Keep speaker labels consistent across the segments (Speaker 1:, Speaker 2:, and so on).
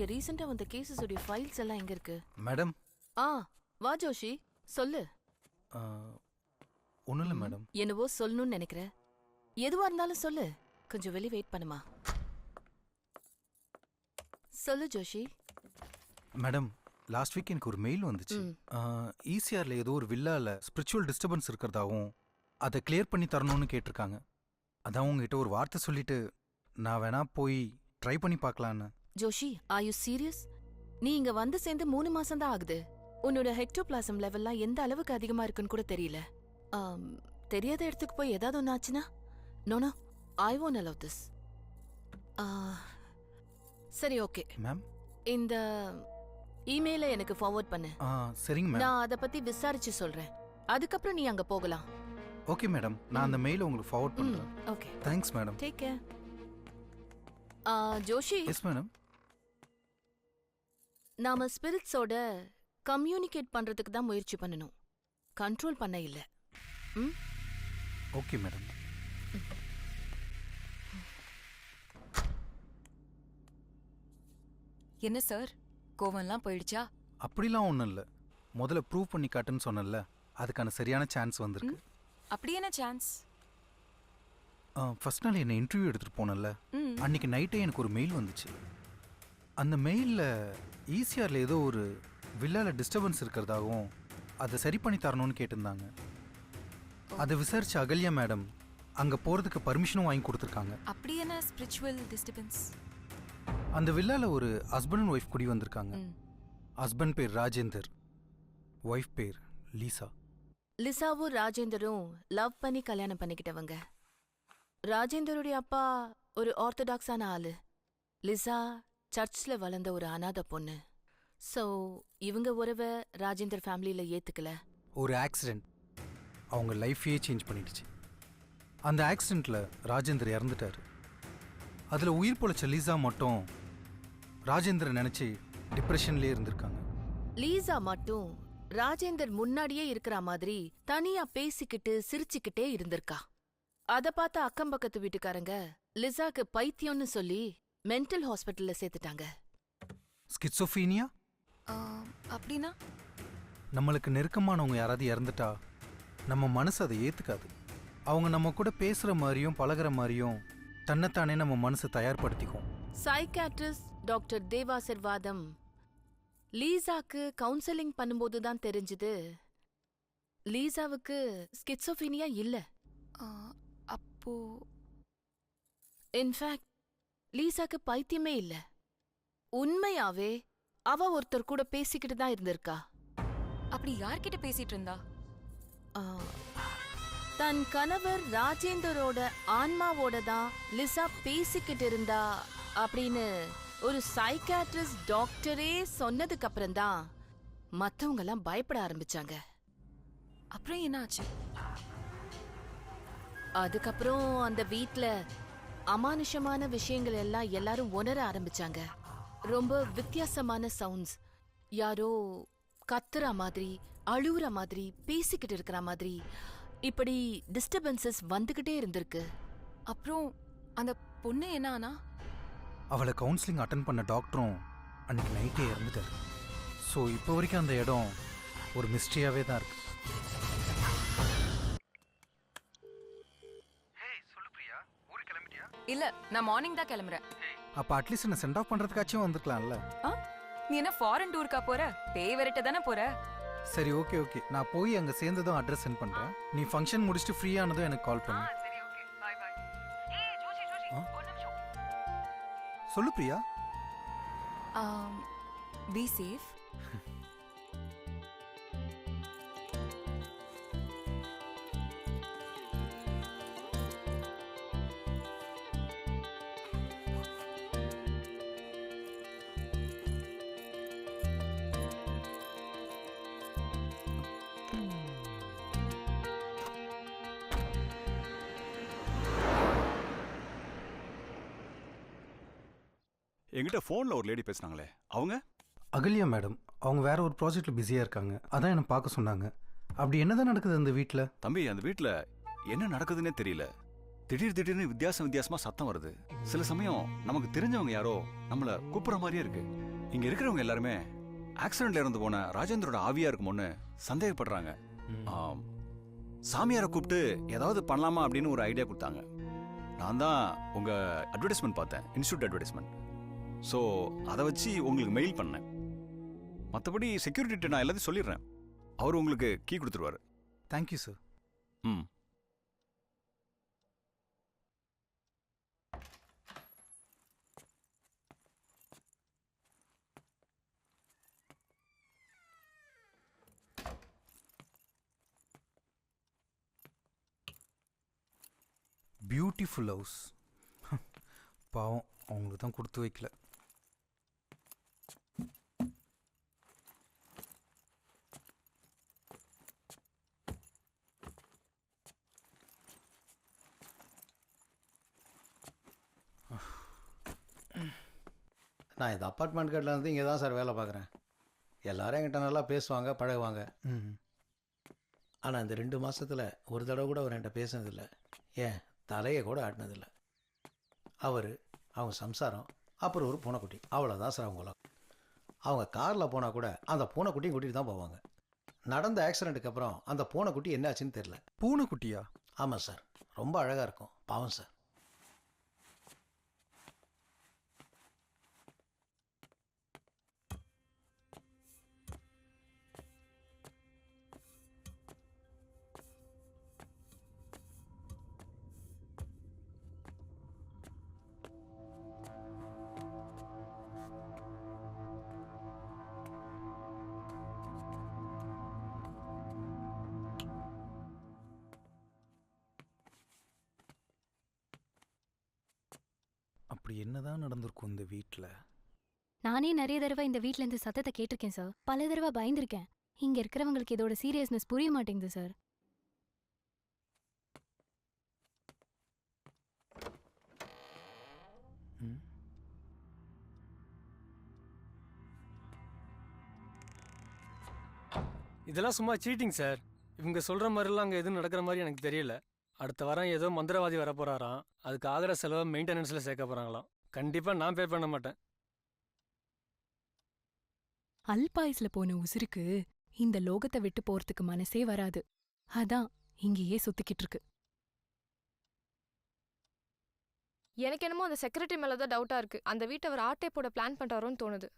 Speaker 1: இங்க ரீசெண்டா வந்த கேசஸ் உடைய ஃபைல்ஸ் எல்லாம் எங்க இருக்கு?
Speaker 2: மேடம்
Speaker 1: ஆ வா ஜோஷி சொல்லு.
Speaker 2: ஒன்றும் இல்லை மேடம்
Speaker 1: என்னவோ சொல்லணும்னு நினைக்கிற. எதுவா இருந்தாலும் சொல்லு. கொஞ்சம் வெளிய வெயிட் பண்ணுமா? சொல்லு ஜோஷி.
Speaker 2: மேடம் லாஸ்ட் வீக் எனக்கு ஒரு மெயில் வந்துச்சு. ஈசிஆர்ல ஏதோ ஒரு வில்லால ஸ்பிரிச்சுவல் டிஸ்டர்பன்ஸ் இருக்கிறதாவும் அதை கிளியர் பண்ணி தரணும்னு கேட்டிருக்காங்க. அதான் உங்ககிட்ட ஒரு வார்த்தை சொல்லிட்டு நான் வேணா போய் ட்ரை பண்ணி பார்க்கலான்னு.
Speaker 1: ஜோஷி ஆர் யூ சீரியஸ் நீ இங்க வந்து சேர்ந்து மூணு மாசம் தான் ஆகுது. உன்னோட ஹெக்டோபிளாசம் லெவல்லாம் எந்த அளவுக்கு அதிகமா இருக்குன்னு கூட தெரியல. தெரியாத இடத்துக்கு போய் ஏதாவது ஒன்று ஆச்சுன்னா? No no I won't allow this சரி ஓகே
Speaker 2: மேம்
Speaker 1: இந்த இமெயிலை எனக்கு ஃபார்வர்ட் பண்ணு.
Speaker 2: சரிங்க மேம்
Speaker 1: நான் அத பத்தி விசாரிச்சு சொல்றேன். அதுக்கப்புறம் நீ அங்க போகலாம்.
Speaker 2: ஓகே மேடம் நான் அந்த மெயிலை உங்களுக்கு ஃபார்வர்ட்
Speaker 1: ம்
Speaker 2: பண்ணுறேன்
Speaker 1: okay
Speaker 2: thanks madam
Speaker 1: take care Joshi?
Speaker 2: Yes madam
Speaker 1: நாம ஸ்பிரிட்ஸோட கம்யூனிகேட் பண்றதுக்கு தான் முயற்சி பண்ணணும். கண்ட்ரோல் பண்ண இல்ல. ம்?
Speaker 2: Okay madam.
Speaker 3: என்ன சார்? கோவம்லாம் போயிடுச்சா?
Speaker 2: அப்படிலாம் ஒன்றும் இல்லை. முதல்ல ப்ரூவ் பண்ணி காட்டுன்னு சொன்னேன்ல அதுக்கான சரியான சான்ஸ் வந்திருக்கு.
Speaker 3: அப்படி என்ன சான்ஸ்
Speaker 2: ஃபர்ஸ்ட் நாள் என்னை இன்டர்வியூ எடுத்துகிட்டு போனேன்ல.
Speaker 3: ம்.
Speaker 2: அன்னைக்கு நைட்டே எனக்கு ஒரு மெயில் வந்துச்சு. அந்த மெயிலில் ஈசிஆரில் ஏதோ ஒரு வில்லால டிஸ்டர்பன்ஸ் இருக்கிறதாகவும் அதை சரி பண்ணி தரணும்னு கேட்டிருந்தாங்க. அதை விசாரிச்ச அகல்யா மேடம் அங்கே போகிறதுக்கு பர்மிஷனும் வாங்கி கொடுத்துருக்காங்க.
Speaker 3: அப்படி என்ன ஸ்பிரிச்சுவல் டிஸ்டர்பன்ஸ்
Speaker 2: அந்த வில்லால ஒரு ஹஸ்பண்ட் அண்ட் ஒய்ஃப் குடி வந்திருக்காங்க. ஹஸ்பண்ட் பேர் ராஜேந்தர் ஒய்ஃப் பேர் லீசா.
Speaker 1: லிசாவும் ராஜேந்தரும் லவ் பண்ணி கல்யாணம் பண்ணிக்கிட்டவங்க. ராஜேந்தருடைய அப்பா ஒரு ஆர்த்தடாக்ஸான ஆளு. லிசா சர்ச்ல வளர்ந்த ஒரு அனாதை பொண்ணு. சோ இவங்க உறவை ராஜேந்தர் ஃபேமிலியில ஏத்துக்கல?
Speaker 2: ஒரு ஆக்சிடெண்ட் அவங்க லைஃபையே சேஞ்ச் பண்ணிடுச்சு. அந்த ஆக்சிடெண்ட்டில் ராஜேந்தர் இறந்துட்டார். அதில் உயிர் பொழைச்ச லீசா மட்டும் ராஜேந்திரன் நினச்சி டிப்ரெஷன்லேயே இருந்திருக்காங்க.
Speaker 1: லீசா மட்டும் ராஜேந்தர் முன்னாடியே இருக்கிற மாதிரி தனியா பேசிக்கிட்டு சிரிச்சுக்கிட்டே இருந்திருக்கா. அத பார்த்த அக்கம் பக்கத்து வீட்டுக்காரங்க லிசாக்கு பைத்தியம்னு சொல்லி மென்டல் ஹாஸ்பிட்டல்ல சேர்த்துட்டாங்க.
Speaker 2: ஸ்கிட்சோஃபீனியா?
Speaker 3: அப்படின்னா?
Speaker 2: நம்மளுக்கு நெருக்கமானவங்க யாராவது இறந்துட்டா நம்ம மனசு அதை ஏற்றுக்காது அவங்க நம்ம கூட பேசுகிற மாதிரியும் பழகுற மாதிரியும் தன்னைத்தானே நம்ம மனசை தயார்படுத்திக்கும்.
Speaker 1: சைக்காட்ரிஸ்ட் டாக்டர் தேவாசர் வாதம். லீசாக்கு கவுன்சிலிங் பண்ணும்போது தான் தெரிஞ்சது லீசாவுக்கு ஸ்கிட்சோஃபீனியா இல்ல.
Speaker 3: அப்போ
Speaker 1: இன்ஃபேக்ட் லீசாக்கு பைத்தியமே இல்ல. உண்மையாவே அவ ஒருத்தர் கூட பேசிக்கிட்டு தான் இருந்திருக்கா.
Speaker 3: அப்படி யார்கிட்ட பேசிட்டு இருந்தா?
Speaker 1: தன் கணவர் ராஜேந்தரோட ஆன்மாவோட தான் லிசா பேசிக்கிட்டு இருந்தா அப்படின்னு ஒரு சைக்காட்ரிஸ்ட் டாக்டரே சொன்னதுக்கு அப்புறம் தான் மத்தவங்க எல்லாம் பயப்பட ஆரம்பிச்சாங்க.
Speaker 3: அப்புறம் என்ன ஆச்சு
Speaker 1: அதுக்கப்புறம் அந்த வீட்ல அமானுஷமான விஷயங்கள் எல்லாம் எல்லாரும் உணர ஆரம்பிச்சாங்க. ரொம்ப வித்தியாசமான சவுண்ட்ஸ் யாரோ கத்துற மாதிரி அழுவுற மாதிரி பேசிக்கிட்டு இருக்கிற மாதிரி இப்படி டிஸ்டர்பன்சஸ் வந்துகிட்டே இருந்திருக்கு.
Speaker 3: அப்புறம் அந்த பொண்ணு என்னன்னா
Speaker 2: அவளை கவுன்சிலிங் அட்டன் பண்ண டாக்டரும் அன்னைக்கு நைட்டே இறந்துட்டார். ஸோ இப்போ வரைக்கும் அந்த இடம் ஒரு மிஸ்ட்ரியாகவே தான் இருக்கு.
Speaker 3: இல்ல நான் மார்னிங் தான் கிளம்புறேன்.
Speaker 2: அப்போ அட்லீஸ்ட் என்ன சென்ட் ஆஃப் பண்ணுறதுக்காச்சும் வந்திருக்கலாம்ல.
Speaker 3: ஆ? நீ என்ன ஃபாரின் டூருக்கா போற? பேய் விரட்ட தானே போற?
Speaker 2: சரி ஓகே ஓகே நான் போய் அங்கே சேர்ந்ததும் அட்ரஸ் சென்ட் பண்ணுறேன் நீ ஃபங்க்ஷன் முடிச்சுட்டு ஃப்ரீயானதும் எனக்கு கால் பண்ணு. ஆ? சொல்லு பிரியா.
Speaker 3: பி சேஃப்
Speaker 4: என்கிட்ட ஃபோனில் ஒரு லேடி பேசுனாங்களே. அவங்க?
Speaker 2: அகல்யா மேடம் அவங்க வேற ஒரு ப்ராஜெக்ட்ல பிஸியாக இருக்காங்க. அதான் என்னை பார்க்க சொன்னாங்க. அப்படி என்னதான் நடக்குது அந்த வீட்டில்
Speaker 4: தம்பி அந்த வீட்டில் என்ன நடக்குதுன்னே தெரியல. திடீர் திடீர்னு வித்தியாசம் வித்தியாசமா சத்தம் வருது. சில சமயம் நமக்கு தெரிஞ்சவங்க யாரோ நம்மள கூப்பிடுற மாதிரியே இருக்கு. இங்க இருக்கிறவங்க எல்லாருமே ஆக்சிடென்ட்ல இறந்து போன ராஜேந்திரோட ஆவியா இருக்குமோன்னு சந்தேகப்படுறாங்க. ஆம். சாமியாரை கூப்பிட்டு ஏதாவது பண்ணலாமா அப்படின்னு ஒரு ஐடியா கொடுத்தாங்க. நான் தான் உங்க அட்வர்டைஸ்மெண்ட் பார்த்தேன். இன்ஸ்டியூட் அட்வர்டைஸ்மெண்ட் ஸோ அதை வச்சு உங்களுக்கு மெயில் பண்ணேன். மற்றபடி செக்யூரிட்டி நான் எல்லாத்தையும் சொல்லிடுறேன். அவர் உங்களுக்கு கீ கொடுத்துருவாரு.
Speaker 2: தேங்க்யூ சார்
Speaker 4: ம்.
Speaker 2: பியூட்டிஃபுல் ஹவுஸ் பாவம் அவங்களுக்கு தான் கொடுத்து வைக்கல.
Speaker 5: நான் இந்த அப்பார்ட்மெண்ட் கட்டில் இருந்து இங்கே தான் சார் வேலை பார்க்குறேன். எல்லாரும் என்கிட்ட நல்லா பேசுவாங்க பழகுவாங்க.
Speaker 2: ம்
Speaker 5: ஆனால் இந்த ரெண்டு மாசத்துல ஒரு தடவை கூட அவர் என்கிட்ட பேசினதில்ல. ஏன்? தலையை கூட ஆட்டினதில்ல. அவர் அவங்க சம்சாரம் அப்புறம் ஒரு பூனைக்குட்டி. அவ்வளோதான் சார் அவங்க உலகம் அவங்க காரில் போனால் கூட அந்த பூனைக்குட்டியும் கூட்டிகிட்டு தான் போவாங்க. நடந்த ஆக்சிடெண்ட்டுக்கு அப்புறம் அந்த பூனைக்குட்டி என்ன ஆச்சுன்னு தெரில
Speaker 2: பூனைக்குட்டியா?
Speaker 5: ஆமாம் சார். ரொம்ப அழகாக இருக்கும். பாவம் சார்.
Speaker 2: அப்படி என்னதான் நடந்திருக்கும் இந்த வீட்டில்
Speaker 6: நானே நிறைய தடவை இந்த வீட்ல இருந்து சத்தத்தை கேட்டிருக்கேன் சார். பல தடவை பயந்திருக்கேன். இங்க இருக்கிறவங்களுக்கு இதோட சீரியஸ்னஸ் புரிய மாட்டேங்குது சார்.
Speaker 2: ம்.
Speaker 7: இதெல்லாம் சும்மா சீட்டிங் சார். இவங்க சொல்ற மாதிரிலாம் அங்கே எதுவும் நடக்கிற மாதிரி எனக்கு தெரியல. அடுத்த வாரம் ஏதோ மந்திரவாதி வர போறாராம் அதுக்கு ஆகிற செலவை மெயின்டெனன்ஸில் சேர்க்க போறாங்களாம். கண்டிப்பாக நான் பே பண்ண மாட்டேன்.
Speaker 8: அல்பாயுஸ்ல போன உசுருக்கு இந்த லோகத்தை விட்டு போறதுக்கு மனசே வராது. அதான் இங்கேயே சுத்திக்கிட்டு இருக்கு.
Speaker 9: எனக்கு என்னமோ அந்த செக்ரட்டரி மேல தான் டவுட்டா இருக்கு. அந்த வீட்டை அவர் ஆட்டே போட பிளான் பண்றாரோன்னு தோணுது.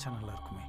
Speaker 2: க்ளூ கிடைச்சா நல்லா இருக்குமே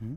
Speaker 2: ம்